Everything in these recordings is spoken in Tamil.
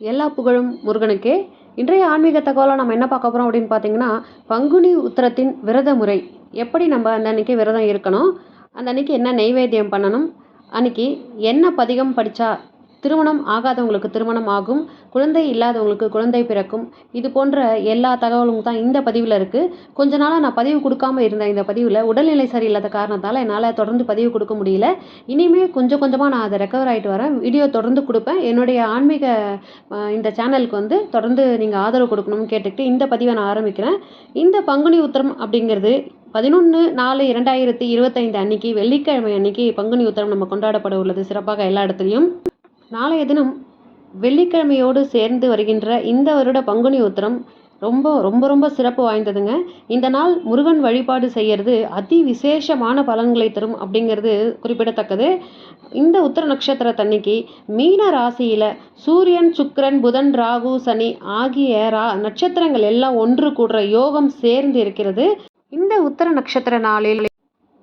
எல்லா புகழும் முருகனுக்கே. இன்றைய ஆன்மீக தகவலாக நம்ம என்ன பார்க்க போகிறோம் அப்படின்னு பார்த்தீங்கன்னா பங்குனி உத்திரத்தின் விரத முறை. எப்படி நம்ம அந்த அன்னைக்கு விரதம் இருக்கணும்? அந்த அன்னைக்கு என்ன நெய்வேத்தியம் பண்ணணும்? அன்னைக்கு என்ன பதிகம் படித்தா திருமணம் ஆகாதவங்களுக்கு திருமணம் ஆகும் குழந்தை இல்லாதவங்களுக்கு குழந்தை பிறக்கும். இது போன்ற எல்லா தகவலும் தான் இந்த பதிவில் இருக்குது கொஞ்ச நாளாக நான் பதிவு கொடுக்காம இருந்தேன் இந்த பதிவில் உடல்நிலை சரியில்லாத காரணத்தால் என்னால் தொடர்ந்து பதிவு கொடுக்க முடியல. இனிமேல் கொஞ்சம் கொஞ்சமாக நான் அதை ரெக்கவர் ஆகிட்டு வரேன். வீடியோ தொடர்ந்து கொடுப்பேன். என்னுடைய ஆன்மீக இந்த சேனலுக்கு வந்து தொடர்ந்து நீங்கள் ஆதரவு கொடுக்கணும்னு கேட்டுக்கிட்டு இந்த பதிவை நான் ஆரம்பிக்கிறேன். இந்த பங்குனி உத்திரம் அப்படிங்கிறது பதினொன்று நாலு இரண்டாயிரத்தி இருபத்தைந்து அன்னைக்கு வெள்ளிக்கிழமை அன்னைக்கு பங்குனி உத்தரம் நம்ம கொண்டாடப்பட உள்ளது சிறப்பாக எல்லா இடத்துலையும். நாளைய தினம் வெள்ளிக்கிழமையோடு சேர்ந்து வருகின்ற இந்த வருட பங்குனி உத்திரம் ரொம்ப ரொம்ப ரொம்ப சிறப்பு வாய்ந்ததுங்க. இந்த நாள் முருகன் வழிபாடு செய்கிறது அதி விசேஷமான பலன்களை தரும் அப்படிங்கிறது குறிப்பிடத்தக்கது. இந்த உத்திர நட்சத்திரத்தன்னைக்கு மீன ராசியில் சூரியன் சுக்கரன் புதன் ராகு சனி ஆகிய ரா நட்சத்திரங்கள் எல்லாம் ஒன்று கூடுற யோகம் சேர்ந்து இருக்கிறது. இந்த உத்தர நட்சத்திர நாளில்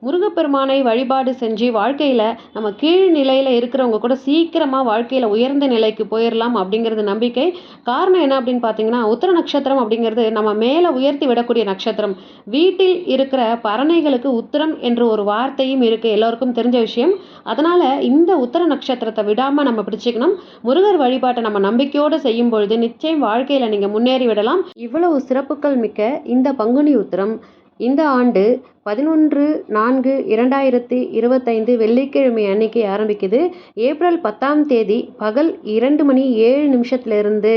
முருகப்பெருமானை வழிபாடு செஞ்சு வாழ்க்கையில் நம்ம கீழ் நிலையில் இருக்கிறவங்க கூட சீக்கிரமாக வாழ்க்கையில் உயர்ந்த நிலைக்கு போயிடலாம் அப்படிங்கிறது நம்பிக்கை. காரணம் என்ன அப்படின்னு பார்த்தீங்கன்னா உத்தர நட்சத்திரம் அப்படிங்கிறது நம்ம மேலே உயர்த்தி விடக்கூடிய நட்சத்திரம். வீட்டில் இருக்கிற பறனைகளுக்கு உத்தரம் என்ற ஒரு வார்த்தையும் இருக்குது எல்லோருக்கும் தெரிஞ்ச விஷயம். அதனால் இந்த உத்தர நட்சத்திரத்தை விடாமல் நம்ம பிடிச்சிக்கணும். முருகர் வழிபாட்டை நம்ம நம்பிக்கையோடு செய்யும் பொழுது நிச்சயம் வாழ்க்கையில் நீங்கள் முன்னேறி விடலாம். இவ்வளவு சிறப்புகள் மிக்க இந்த பங்குனி உத்திரம் இந்த ஆண்டு பதினொன்று நான்கு இரண்டாயிரத்தி இருபத்தைந்து வெள்ளிக்கிழமை அன்னைக்கு ஆரம்பிக்குது. ஏப்ரல் பத்தாம் தேதி பகல் இரண்டு மணி ஏழு நிமிஷத்துலேருந்து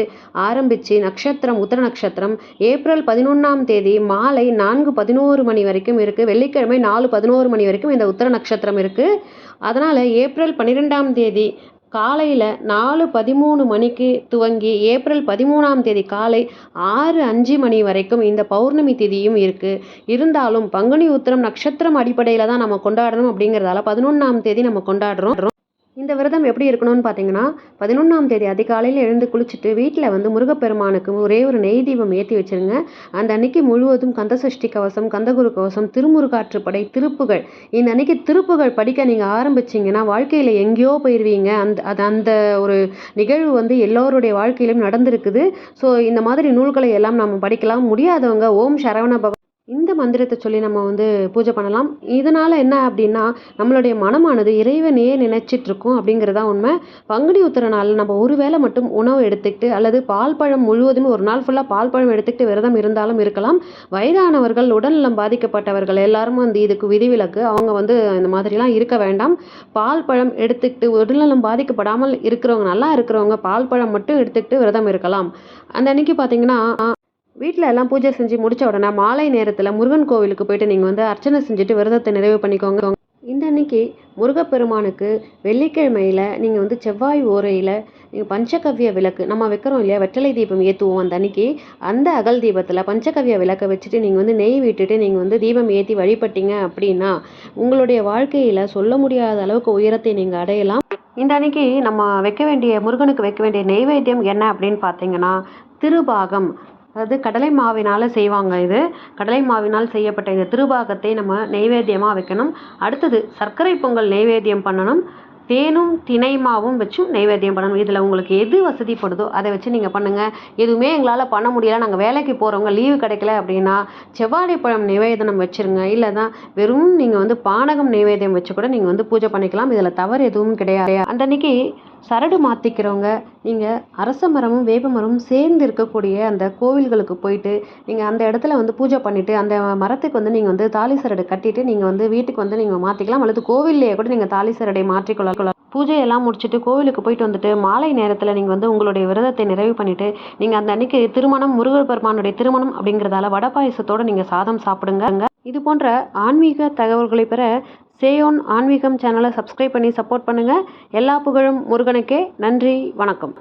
ஆரம்பித்து நட்சத்திரம் உத்தர நட்சத்திரம். ஏப்ரல் பதினொன்றாம் தேதி மாலை நான்கு பதினோரு மணி வரைக்கும் இருக்குது வெள்ளிக்கிழமை நாலு பதினோரு மணி வரைக்கும் இந்த உத்தர நட்சத்திரம் இருக்குது அதனால் ஏப்ரல் பன்னிரெண்டாம் தேதி காலையில் நாலு பதிமூணு மணிக்கு துவங்கி ஏப்ரல் பதிமூணாம் தேதி காலை ஆறு அஞ்சு மணி வரைக்கும் இந்த பௌர்ணமி திதியும் இருக்குது இருந்தாலும் பங்குனி உத்திரம் நட்சத்திரம் அடிப்படையில் தான் நம்ம கொண்டாடணும் அப்படிங்கிறதால பதினொன்றாம் தேதி நம்ம கொண்டாடுறோம். இந்த விரதம் எப்படி இருக்கணும்னு பார்த்தீங்கன்னா பதினொன்றாம் தேதி அதிகாலையில் எழுந்து குளிச்சுட்டு வீட்டில் வந்து முருகப்பெருமானுக்கு ஒரே ஒரு நெய் தீபம் ஏற்றி வச்சிருங்க. அந்த அன்னைக்கு முழுவதும் கந்தசஷ்டி கவசம் கந்தகுரு கவசம் திருமுருகாற்றுப்படை திருப்புகள். இந்த அன்னைக்கு திருப்புகள் படிக்க நீங்கள் ஆரம்பிச்சிங்கன்னா வாழ்க்கையில் எங்கேயோ போயிடுவீங்க அந்த அது அந்த ஒரு நிகழ்வு வந்து எல்லோருடைய வாழ்க்கையிலும் நடந்திருக்குது. ஸோ இந்த மாதிரி நூல்களை எல்லாம் நம்ம படிக்கலாம். முடியாதவங்க ஓம் சரவண பவ இந்த மந்திரத்தை சொல்லி நம்ம வந்து பூஜை பண்ணலாம். இதனால் என்ன அப்படின்னா நம்மளுடைய மனமானது இறைவனையே நினச்சிட்ருக்கோம் அப்படிங்கிறதா உண்மை. பங்குனி உத்திரனால் நம்ம ஒரு வேளை மட்டும் உணவு எடுத்துக்கிட்டு அல்லது பால் பழம் முழுவதும் ஒரு நாள் ஃபுல்லாக பால் பழம் எடுத்துக்கிட்டு விரதம் இருந்தாலும் இருக்கலாம். வயதானவர்கள் உடல்நலம் பாதிக்கப்பட்டவர்கள் எல்லாரும் வந்து இதுக்கு விதிவிலக்கு அவங்க வந்து இந்த மாதிரிலாம் இருக்க வேண்டாம். பால் பழம் எடுத்துக்கிட்டு உடல்நலம் பாதிக்கப்படாமல் இருக்கிறவங்க நல்லா இருக்கிறவங்க பால் பழம் மட்டும் எடுத்துக்கிட்டு விரதம் இருக்கலாம். அந்த அன்னைக்கு பார்த்தீங்கன்னா வீட்டில் எல்லாம் பூஜை செஞ்சு முடித்த உடனே மாலை நேரத்தில் முருகன் கோவிலுக்கு போயிட்டு நீங்கள் வந்து அர்ச்சனை செஞ்சுட்டு விரதத்தை நிறைவு பண்ணிக்கோங்க. இந்த அன்னைக்கு முருகப்பெருமானுக்கு வெள்ளிக்கிழமையில் நீங்கள் வந்து செவ்வாய் ஓரையில் நீங்கள் பஞ்சகவ்ய விளக்கு நம்ம வைக்கிறோம் இல்லையா வெற்றலை தீபம் ஏற்றுவோம் அந்த அன்னைக்கு. அந்த அகல் தீபத்தில் பஞ்சகவ்ய விளக்கை வச்சுட்டு நீங்கள் வந்து நெய் விட்டுட்டு நீங்கள் வந்து தீபம் ஏற்றி வழிபட்டீங்க அப்படின்னா உங்களுடைய வாழ்க்கையில் சொல்ல முடியாத அளவுக்கு உயரத்தை நீங்கள் அடையலாம். இந்த அன்னைக்கு நம்ம வைக்க வேண்டிய முருகனுக்கு வைக்க வேண்டிய நெய்வேத்தியம் என்ன அப்படின்னு பார்த்தீங்கன்னா திருபாகம். அதாவது கடலை மாவினால் செய்வாங்க இது. கடலை மாவினால் செய்யப்பட்ட இந்த திருபாகத்தை நம்ம நெய்வேத்தியமாக வைக்கணும். அடுத்தது சர்க்கரை பொங்கல் நெய்வேத்தியம் பண்ணணும். தேனும் தினைமாவும் வச்சும் நெய்வேத்தியம் பண்ணணும். இதில் உங்களுக்கு எது வசதிப்படுதோ அதை வச்சு நீங்கள் பண்ணுங்கள் எதுவுமே எங்களால் பண்ண முடியல. நாங்கள் வேலைக்கு போகிறவங்க லீவு கிடைக்கல அப்படின்னா செவ்வாழை பழம் நிவேதனம் வச்சுருங்க. இல்லை தான் வெறும் நீங்கள் வந்து பானகம் நெய்வேத்தியம் வச்சு கூட நீங்கள் வந்து பூஜை பண்ணிக்கலாம். இதில் தவறு எதுவும் கிடையாது. அந்த சரடு மாற்றிக்கிறவங்க நீங்கள் அரச மரமும் வேப்ப மரமும் சேர்ந்து இருக்கக்கூடிய அந்த கோவில்களுக்கு போயிட்டு நீங்கள் அந்த இடத்துல வந்து பூஜை பண்ணிவிட்டு அந்த மரத்துக்கு வந்து நீங்கள் வந்து தாலி சரடு கட்டிட்டு நீங்கள் வந்து வீட்டுக்கு வந்து நீங்கள் மாற்றிக்கலாம் அல்லது கோவில்லையே கூட நீங்கள் தாலி சரடை மாற்றிக்கொள்ளலாம். பூஜையெல்லாம் முடிச்சுட்டு கோவிலுக்கு போயிட்டு வந்துட்டு மாலை நேரத்தில் நீங்கள் வந்து உங்களுடைய விரதத்தை நிறைவு பண்ணிவிட்டு நீங்கள் அந்த அன்னைக்கு திருமணம் முருகர் பெருமானுடைய திருமணம் அப்படிங்கிறதால வடை பாயசத்தோடு நீங்கள் சாதம் சாப்பிடுங்க. இது போன்ற ஆன்மீக தகவல்களை பெற சேயோன் ஆன்மீகம் சேனலை சப்ஸ்கிரைப் பண்ணி சப்போர்ட் பண்ணுங்கள் எல்லா புகழும் முருகனுக்கே. நன்றி வணக்கம்.